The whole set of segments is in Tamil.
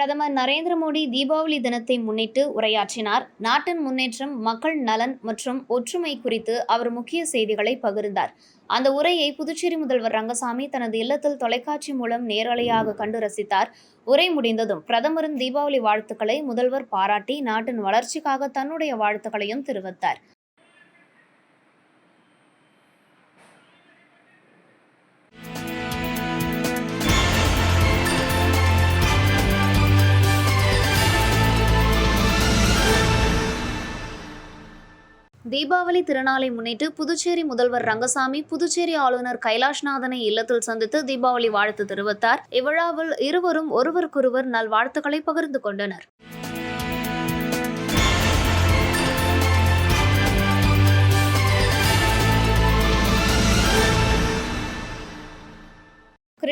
பிரதமர் நரேந்திர மோடி தீபாவளி தினத்தை முன்னிட்டு உரையாற்றினார். நாட்டின் முன்னேற்றம் மக்கள் நலன் மற்றும் ஒற்றுமை குறித்து அவர் முக்கிய செய்திகளை பகிர்ந்தார். அந்த உரையை புதுச்சேரி முதல்வர் ரங்கசாமி தனது இல்லத்தில் தொலைக்காட்சி மூலம் நேரலையாக கண்டு ரசித்தார். உரை முடிந்ததும் பிரதமரின் தீபாவளி வாழ்த்துக்களை முதல்வர் பாராட்டி நாட்டின் வளர்ச்சிக்காக தன்னுடைய வாழ்த்துக்களையும் தெரிவித்தார். தீபாவளி திருநாளை முன்னிட்டு புதுச்சேரி முதல்வர் ரங்கசாமி புதுச்சேரி ஆளுநர் கைலாஷ்நாதனை இல்லத்தில் சந்தித்து தீபாவளி வாழ்த்து தெரிவித்தார். இவ்விழாவில் இருவரும் ஒருவருக்கொருவர் நல்வாழ்த்துக்களை பகிர்ந்து கொண்டனர்.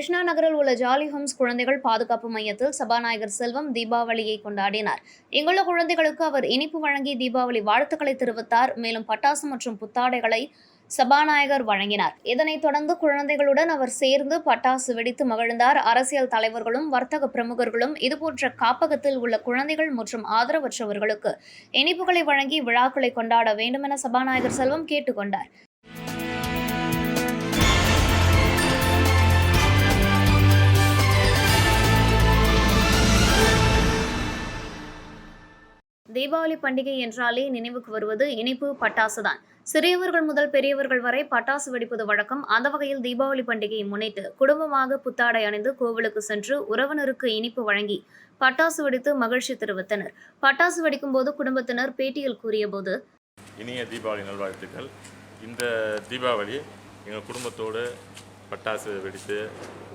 கிருஷ்ணா நகரில் உள்ள ஜாலி ஹோம்ஸ் குழந்தைகள் பாதுகாப்பு மையத்தில் சபாநாயகர் செல்வம் தீபாவளியை கொண்டாடினார். இங்குள்ள குழந்தைகளுக்கு அவர் இனிப்பு வழங்கி தீபாவளி வாழ்த்துக்களை தெரிவித்தார். மேலும் பட்டாசு மற்றும் புத்தாடைகளை சபாநாயகர் வழங்கினார். இதனைத் தொடர்ந்து குழந்தைகளுடன் அவர் சேர்ந்து பட்டாசு வெடித்து மகிழ்ந்தார். அரசியல் தலைவர்களும் வர்த்தக பிரமுகர்களும் இதுபோன்ற காப்பகத்தில் உள்ள குழந்தைகள் மற்றும் ஆதரவற்றவர்களுக்கு இனிப்புகளை வழங்கி விழாக்களை கொண்டாட வேண்டுமென சபாநாயகர் செல்வம் கேட்டுக்கொண்டார். தீபாவளி பண்டிகை என்றாலே நினைவுக்கு வருவது இனிப்பு பட்டாசு தான். சிறியவர்கள் முதல் பெரியவர்கள் வரை பட்டாசு வெடிப்பது வழக்கம். அந்த வகையில் தீபாவளி பண்டிகையை முன்னிட்டு குடும்பமாக புத்தாடை அணிந்து கோவிலுக்கு சென்று உறவினருக்கு இனிப்பு வழங்கி பட்டாசு வெடித்து மகிழ்ச்சி தெரிவித்தனர். பட்டாசு வெடிக்கும் போது குடும்பத்தினர் பேட்டியில் கூறியபோது இனிய தீபாவளி நல்வாழ்த்துக்கள். இந்த தீபாவளி எங்கள் குடும்பத்தோடு பட்டாசு வெடித்து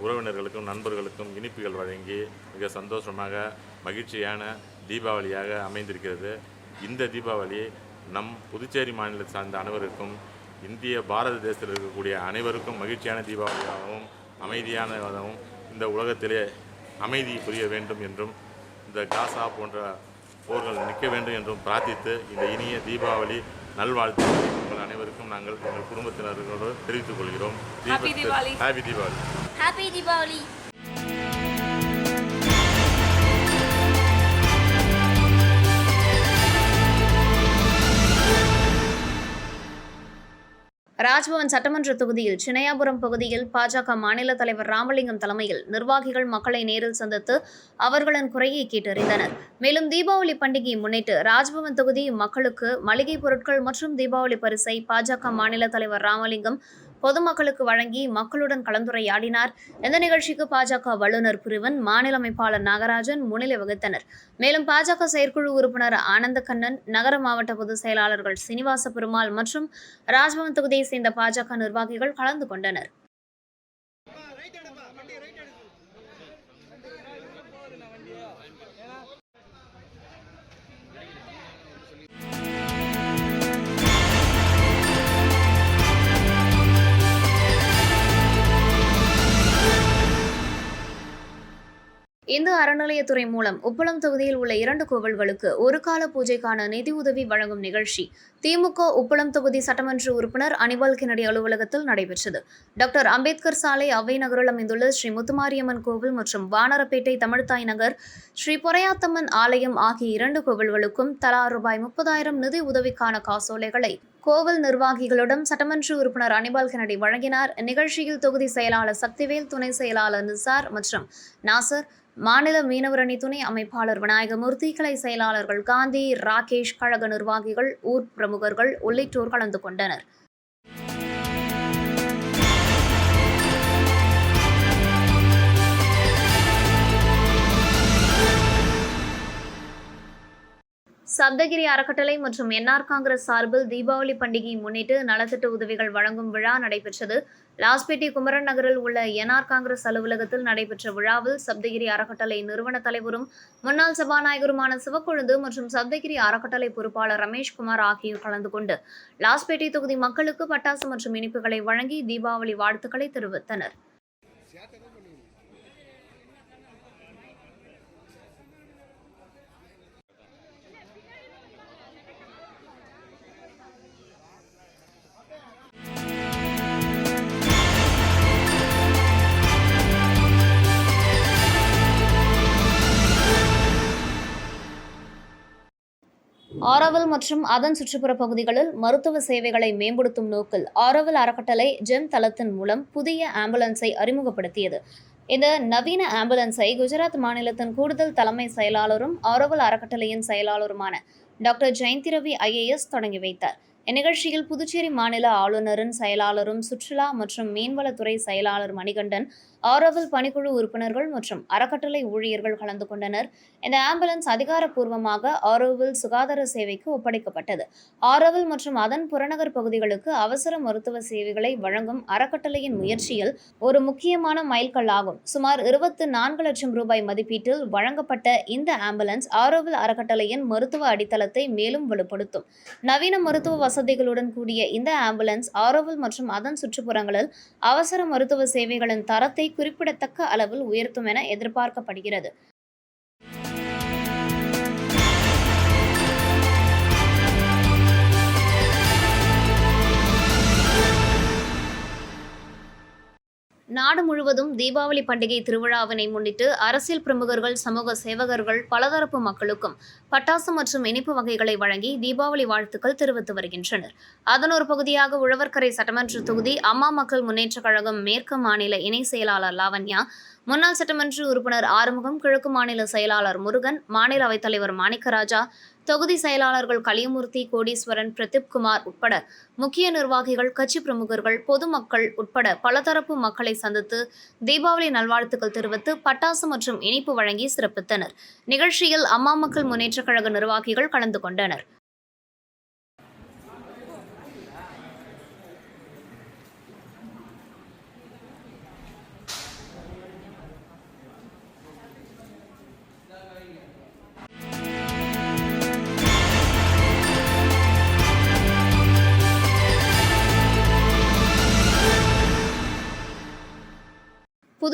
உறவினர்களுக்கும் நண்பர்களுக்கும் இனிப்புகள் வழங்கி மிக சந்தோஷமாக மகிழ்ச்சியான தீபாவளியாக அமைந்திருக்கிறது. இந்த தீபாவளி நம் புதுச்சேரி மாநிலத்தை சார்ந்த அனைவருக்கும் இந்திய பாரத தேசத்தில் இருக்கக்கூடிய அனைவருக்கும் மகிழ்ச்சியான தீபாவளியாகவும் அமைதியானதாகவும் இந்த உலகத்திலே அமைதி புரிய வேண்டும் என்றும் இந்த காசா போன்ற போர்கள் நிற்க வேண்டும் என்றும் பிரார்த்தித்து இந்த இனிய தீபாவளி நல்வாழ்த்துக்களை உங்கள் அனைவருக்கும் நாங்கள் எங்கள் குடும்பத்தினர்களோடு தெரிவித்துக் கொள்கிறோம். Happy Diwali. Happy Deepavali happy Deepavali Rajbhavan சட்டமன்ற தொகுதியில் சின்னையாபுரம் பகுதியில் பாஜக மாநில தலைவர் ராமலிங்கம் தலைமையில் நிர்வாகிகள் மக்களை நேரில் சந்தித்து அவர்களின் குறையை கேட்டறிந்தனர். மேலும் தீபாவளி பண்டிகையை முன்னிட்டு ராஜ்பவன் தொகுதி மக்களுக்கு மளிகை பொருட்கள் மற்றும் தீபாவளி பரிசை பாஜக மாநில தலைவர் ராமலிங்கம் பொதுமக்களுக்கு வழங்கி மக்களுடன் கலந்துரையாடினார். இந்த நிகழ்ச்சிக்கு பாஜக வல்லுநர் பிரிவன் மாநில அமைப்பாளர் நாகராஜன் முன்னிலை வகித்தனர். மேலும் பாஜக செயற்குழு உறுப்பினர் ஆனந்தகண்ணன் நகர மாவட்ட பொதுச் செயலாளர்கள் சீனிவாச பெருமாள் மற்றும் ராஜ்பவன் தொகுதியை சேர்ந்த பாஜக நிர்வாகிகள் கலந்து கொண்டனர். இந்து அறநிலையத்துறை மூலம் உப்பளம் தொகுதியில் உள்ள இரண்டு கோவில்களுக்கு ஒரு கால பூஜைக்கான நிதி உதவி வழங்கும் நிகழ்ச்சி திமுக உப்பளம் தொகுதி சட்டமன்ற உறுப்பினர் அனிபால் கினடி அலுவலகத்தில் நடைபெற்றது. டாக்டர் அம்பேத்கர் சாலை அவை நகரில் அமைந்துள்ள ஸ்ரீ முத்துமாரியம்மன் கோவில் மற்றும் வானரப்பேட்டை தமிழ்தாய் நகர் ஸ்ரீ பொறையாத்தம்மன் ஆலயம் ஆகிய இரண்டு கோவில்களுக்கும் தலா ரூபாய் முப்பதாயிரம் நிதி உதவிக்கான காசோலைகளை கோவில் நிர்வாகிகளிடம் சட்டமன்ற உறுப்பினர் அனிபால் கென்னடி வழங்கினார். நிகழ்ச்சியில் தொகுதி செயலாளர் சக்திவேல் துணை செயலாளர் நிசார் மற்றும் நாசர் மாநில மீனவரணி துணை அமைப்பாளர் விநாயகமூர்த்தி கிளை செயலாளர்கள் காந்தி ராகேஷ் கழக நிர்வாகிகள் ஊர் பிரமுகர்கள் உள்ளிட்டோர் கலந்து கொண்டனர். சப்தகிரி அறக்கட்டளை மற்றும் என்ஆர் காங்கிரஸ் சார்பில் தீபாவளி பண்டிகையை முன்னிட்டு நலத்திட்ட உதவிகள் வழங்கும் விழா நடைபெற்றது. லாஸ்பேட்டை குமரன் நகரில் உள்ள என்ஆர் காங்கிரஸ் அலுவலகத்தில் நடைபெற்ற விழாவில் சப்தகிரி அறக்கட்டளை நிறுவன தலைவரும் முன்னாள் சபாநாயகருமான சிவக்கொழுந்து மற்றும் சப்தகிரி அறக்கட்டளை பொறுப்பாளர் ரமேஷ்குமார் ஆகியோர் கலந்து கொண்டு லாஸ்பேட்டை தொகுதி மக்களுக்கு பட்டாசு மற்றும் இனிப்புகளை வழங்கி தீபாவளி வாழ்த்துக்களை தெரிவித்தனர். ஆரவல் மற்றும் அதன் சுற்றுப்புற பகுதிகளில் மருத்துவ சேவைகளை மேம்படுத்தும் நோக்கில் ஆரவல் அறக்கட்டளை ஜெம் தளத்தின் மூலம் புதிய ஆம்புலன்ஸை அறிமுகப்படுத்தியது. இந்த நவீன ஆம்புலன்ஸை குஜராத் மாநிலத்தின் கூடுதல் தலைமை செயலாளரும் ஆரவல் அறக்கட்டளையின் செயலாளருமான டாக்டர் ஜெயந்தி ரவி ஐஏஎஸ் தொடங்கி வைத்தார். இந்நிகழ்ச்சியில் புதுச்சேரி மாநில ஆளுநரின் செயலாளரும் சுற்றுலா மற்றும் மீன்வளத்துறை செயலாளர் மணிகண்டன் ஆரோவில் பணிக்குழு உறுப்பினர்கள் மற்றும் அறக்கட்டளை ஊழியர்கள் கலந்து கொண்டனர். இந்த ஆம்புலன்ஸ் அதிகாரப்பூர்வமாக ஆரோவில் சுகாதார சேவைக்கு ஒப்படைக்கப்பட்டது. ஆரோவில் மற்றும் அதன் புறநகர் பகுதிகளுக்கு அவசர மருத்துவ சேவைகளை வழங்கும் அறக்கட்டளையின் முயற்சியில் ஒரு முக்கியமான மைல்கல்லாகும் சுமார் இருபத்து நான்கு லட்சம் ரூபாய் மதிப்பீட்டில் வழங்கப்பட்ட இந்த ஆம்புலன்ஸ் ஆரோவில் அறக்கட்டளையின் மருத்துவ அடித்தளத்தை மேலும் வலுப்படுத்தும். நவீன மருத்துவ வசதிகளுடன் கூடிய இந்த ஆம்புலன்ஸ் ஆரோவில் மற்றும் அதன் சுற்றுப்புறங்களில் அவசர மருத்துவ சேவைகளின் தரத்தை குறிப்பிடத்தக்க அளவில் உயர்த்தும் என எதிர்பார்க்கப்படுகிறது. நாடு முழுவதும் தீபாவளி பண்டிகை திருவிழாவினை முன்னிட்டு அரசியல் பிரமுகர்கள் சமூக சேவகர்கள் பலதரப்பு மக்களுக்கும் பட்டாசு மற்றும் இனிப்பு வகைகளை வழங்கி தீபாவளி வாழ்த்துக்கள் தெரிவித்து வருகின்றனர். அதன் ஒரு பகுதியாக உழவர்கரை சட்டமன்ற தொகுதி அம்மா மக்கள் முன்னேற்றக் கழகம் மேற்கு மாநில இணை செயலாளர் லாவண்யா முன்னாள் சட்டமன்ற உறுப்பினர் ஆறுமுகம் கிழக்கு மாநில செயலாளர் முருகன் மாநில அவைத்தலைவர் மாணிக்கராஜா தொகுதி செயலாளர்கள் கலியமூர்த்தி கோடீஸ்வரன் பிரதீப் குமார் உட்பட முக்கிய நிர்வாகிகள் கட்சி பிரமுகர்கள் பொதுமக்கள் உட்பட பலதரப்பு மக்களை சந்தித்து தீபாவளி நல்வாழ்த்துக்கள் தெரிவித்து பட்டாசு மற்றும் இனிப்பு வழங்கி சிறப்பித்தனர். நிகழ்ச்சியில் அம்மா மக்கள் முன்னேற்றக் கழக நிர்வாகிகள் கலந்து கொண்டனர்.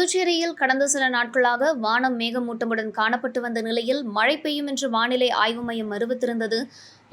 புதுச்சேரியில் கடந்த சில நாட்களாக வானம் மேகமூட்டமுடன் காணப்பட்டு வந்த நிலையில் மழை பெய்யும் என்று வானிலை ஆய்வு மையம் அறிவித்திருந்தது.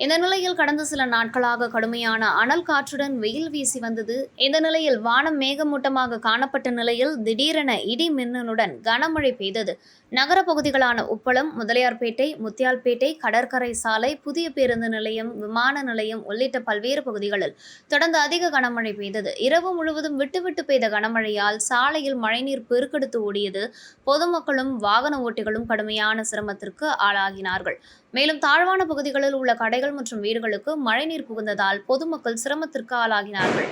இந்த நிலையில் கடந்த சில நாட்களாக கடுமையான அனல் காற்றுடன் வெயில் வீசி வந்தது. இந்த நிலையில் வானம் மேகமூட்டமாக காணப்பட்ட நிலையில் திடீரென இடி மின்னலுடன் கனமழை பெய்தது. நகர பகுதிகளான உப்பளம் முதலியார்பேட்டை முத்தியால்பேட்டை கடற்கரை சாலை புதிய பேருந்து நிலையம் விமான நிலையம் உள்ளிட்ட பல்வேறு பகுதிகளில் தொடர்ந்து அதிக கனமழை பெய்தது. இரவு முழுவதும் விட்டுவிட்டு பெய்த கனமழையால் சாலையில் மழைநீர் பெருக்கெடுத்து ஓடியது. பொதுமக்களும் வாகன ஓட்டிகளும் கடுமையான சிரமத்திற்கு ஆளாகினார்கள். மேலும் தாழ்வான பகுதிகளில் உள்ள கடைகள் மற்றும் வீடுகளுக்கு மழைநீர் புகுந்ததால் பொதுமக்கள் சிரமத்திற்கு ஆளாகினார்கள்.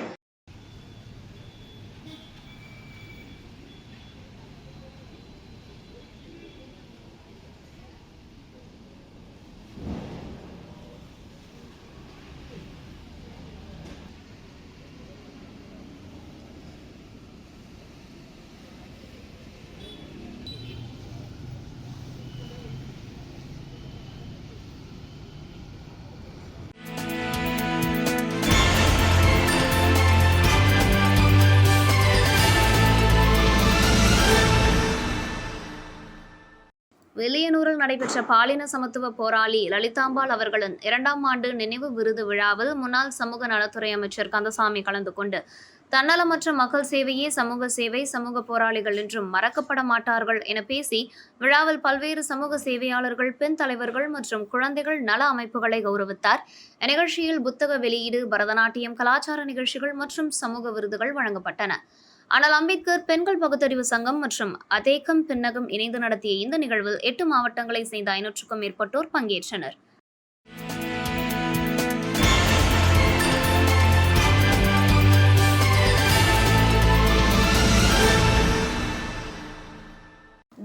நடைபெற்ற பாலின சமத்துவ போராளி லலிதாம்பாள் அவர்களின் இரண்டாம் ஆண்டு நினைவு விருது விழாவில் முன்னாள் சமூக நலத்துறை அமைச்சர் கந்தசாமி கலந்து கொண்டு தன்னலமற்ற மக்கள் சேவையே சமூக சேவை சமூக போராளிகள் என்றும் மறக்கப்பட மாட்டார்கள் என பேசி விழாவில் பல்வேறு சமூக சேவையாளர்கள் பெண் தலைவர்கள் மற்றும் குழந்தைகள் நல அமைப்புகளை கௌரவித்தார். இந்நிகழ்ச்சியில் புத்தக வெளியீடு பரதநாட்டியம் கலாச்சார நிகழ்ச்சிகள் மற்றும் சமூக விருதுகள் வழங்கப்பட்டன. ஆனால் அம்பேத்கர் பெண்கள் பகுத்தறிவு சங்கம் மற்றும் அதேகம் பின்னகம் இணைந்து நடத்திய இந்த நிகழ்வில் எட்டு மாவட்டங்களைச் சேர்ந்த ஐநூற்றுக்கும் மேற்பட்டோர் பங்கேற்றனர்.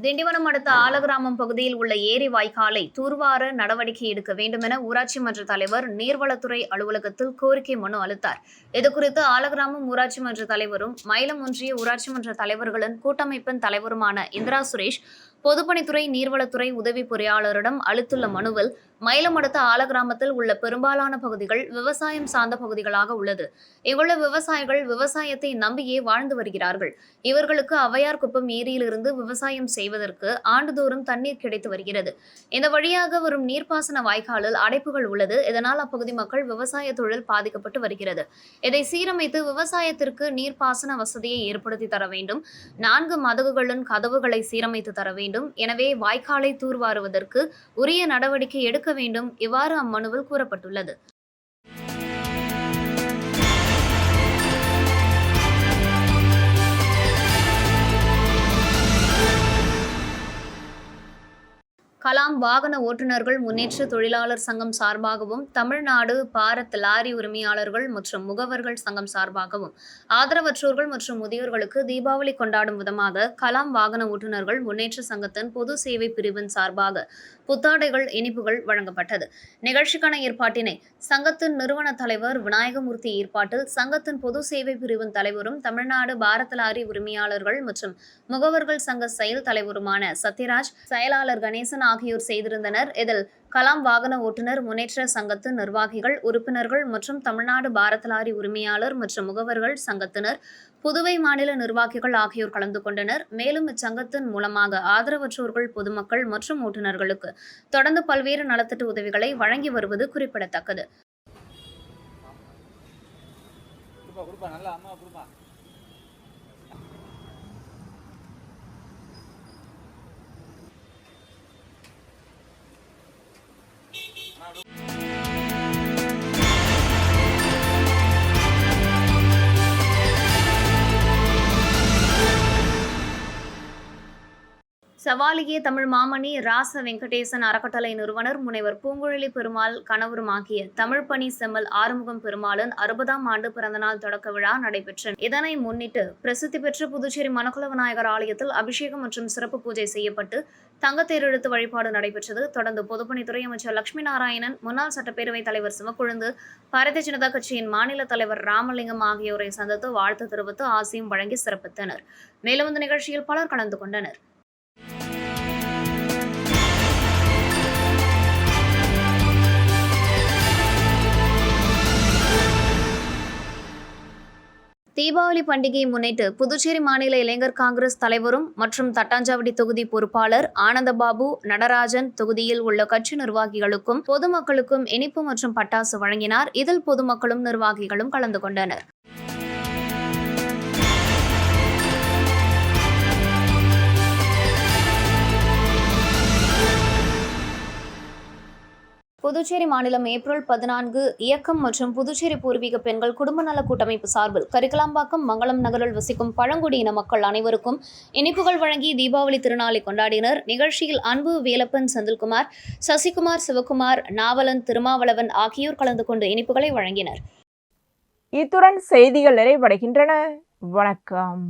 திண்டிவனம் அடுத்த ஆலகிராமம் பகுதியில் உள்ள ஏரி வாய்க்காலை தூர்வார நடவடிக்கை எடுக்க வேண்டுமென ஊராட்சி மன்ற தலைவர் நீர்வளத்துறை அலுவலகத்தில் கோரிக்கை மனு அளித்தார். இதுகுறித்து ஆலகிராமம் ஊராட்சி மன்ற தலைவரும் மயிலம் ஒன்றிய ஊராட்சி மன்ற தலைவர்களின் கூட்டமைப்பின் தலைவருமான இந்திரா சுரேஷ் பொதுப்பணித்துறை நீர்வளத்துறை உதவி பொறியாளரிடம் அளித்துள்ள மனுவில் மயிலம் அடுத்த ஆலகிராமத்தில் உள்ள பெரும்பாலான பகுதிகள் விவசாயம் சார்ந்த பகுதிகளாக உள்ளது. இங்குள்ள விவசாயிகள் விவசாயத்தை நம்பியே வாழ்ந்து வருகிறார்கள். இவர்களுக்கு அவையார் குப்பம் ஏரியிலிருந்து விவசாயம் செய்வதற்கு ஆண்டுதோறும் தண்ணீர் கிடைத்து வருகிறது. இந்த வழியாக வரும் நீர்ப்பாசன வாய்க்காலில் அடைப்புகள் உள்ளது. இதனால் அப்பகுதி மக்கள் விவசாய தொழில் பாதிக்கப்பட்டு வருகிறது. இதை சீரமைத்து விவசாயத்திற்கு நீர்ப்பாசன வசதியை ஏற்படுத்தி தர வேண்டும். நான்கு மதகுகளின் கதவுகளை சீரமைத்து தர வேண்டும். எனவே வாய்க்காலை தூர்வாருவதற்கு உரிய நடவடிக்கை எடுக்க வேண்டும் இவ்வாறு அம்மனுவில் கூறப்பட்டுள்ளது. கலாம் வாகன ஓட்டுநர்கள் முன்னேற்ற தொழிலாளர் சங்கம் சார்பாகவும் தமிழ்நாடு பாரத் லாரி உரிமையாளர்கள் மற்றும் முகவர்கள் சங்கம் சார்பாகவும் ஆதரவற்றோர்கள் மற்றும் முதியோர்களுக்கு தீபாவளி கொண்டாடும் விதமாக கலாம் வாகன ஓட்டுநர்கள் முன்னேற்ற சங்கத்தின் பொது சேவை பிரிவின் சார்பாக புத்தாடைகள் இனிப்புகள் வழங்கப்பட்டது. நிகழ்ச்சிக்கான ஏற்பாட்டினை சங்கத்தின் நிறுவன தலைவர் விநாயகமூர்த்தி ஏற்பாட்டில் சங்கத்தின் பொது சேவை பிரிவின் தலைவரும் தமிழ்நாடு பாரத் லாரி உரிமையாளர்கள் மற்றும் முகவர்கள் சங்க செயல் தலைவருமான சத்யராஜ் செயலாளர் கணேசன் ஆகியோர் செய்திருந்தனர். இதில் கலாம் வாகன ஓட்டுநர் முன்னேற்ற சங்கத்து நிர்வாகிகள் உறுப்பினர்கள் மற்றும் தமிழ்நாடு பாரத் லாரி உரிமையாளர் மற்றும் முகவர்கள் சங்கத்தினர் புதுவை மாநில நிர்வாகிகள் ஆகியோர் கலந்து கொண்டனர். மேலும் இச்சங்கத்தின் மூலமாக ஆதரவற்றோர்கள் பொதுமக்கள் மற்றும் ஓட்டுநர்களுக்கு தொடர்ந்து பல்வேறு நலத்திட்ட உதவிகளை வழங்கி வருவது குறிப்பிடத்தக்கது. Salud. சவாலிய தமிழ் மாமணி ராச வெங்கடேசன் அறக்கட்டளை நிறுவனர் முனைவர் பூங்குழலி பெருமாள் கணவருமாகிய தமிழ் பணி செம்மல் ஆறுமுகம் பெருமாளின் அறுபதாம் ஆண்டு பிறந்தநாள் தொடக்க விழா நடைபெற்றது. இதனை முன்னிட்டு பிரசித்தி பெற்ற புதுச்சேரி மணக்குள விநாயகர் ஆலயத்தில் அபிஷேகம் மற்றும் சிறப்பு பூஜை செய்யப்பட்டு தங்கத்தேரெழுத்து வழிபாடு நடைபெற்றது. தொடர்ந்து பொதுப்பணித்துறை அமைச்சர் லட்சுமி நாராயணன் முன்னாள் சட்டப்பேரவைத் தலைவர் சிவக்கொழுந்து பாரதிய ஜனதா கட்சியின் மாநில தலைவர் ராமலிங்கம் ஆகியோரை சந்தித்து வாழ்த்து தெரிவித்து ஆசியும் வழங்கி சிறப்பித்தனர். மேலும் இந்த நிகழ்ச்சியில் பலர் கலந்து கொண்டனர். தீபாவளி பண்டிகையை முன்னிட்டு புதுச்சேரி மாநில இளைஞர் காங்கிரஸ் தலைவரும் மற்றும் தட்டாஞ்சாவடி தொகுதி பொறுப்பாளர் ஆனந்தபாபு நடராஜன் தொகுதியில் உள்ள கட்சி நிர்வாகிகளுக்கும் பொதுமக்களுக்கும் இனிப்பு மற்றும் பட்டாசு வழங்கினார். இதில் பொதுமக்களும் நிர்வாகிகளும் கலந்து கொண்டனர். புதுச்சேரி மாநிலம் ஏப்ரல் பதினான்கு இயக்கம் மற்றும் புதுச்சேரி பூர்வீக பெண்கள் குடும்ப நல கூட்டமைப்பு சார்பில் கரிக்கலாம்பாக்கம் மங்களம் நகரில் வசிக்கும் பழங்குடியின மக்கள் அனைவருக்கும் இனிப்புகள் வழங்கி தீபாவளி திருநாளை கொண்டாடினர். நிகழ்ச்சியில் அன்பு வேலப்பன் செந்தில்குமார் சசிகுமார் சிவகுமார் நாவலன் திருமாவளவன் ஆகியோர் கலந்து கொண்டு இனிப்புகளை வழங்கினர். இத்துடன் செய்திகள் நிறைவடைகின்றன. வணக்கம்.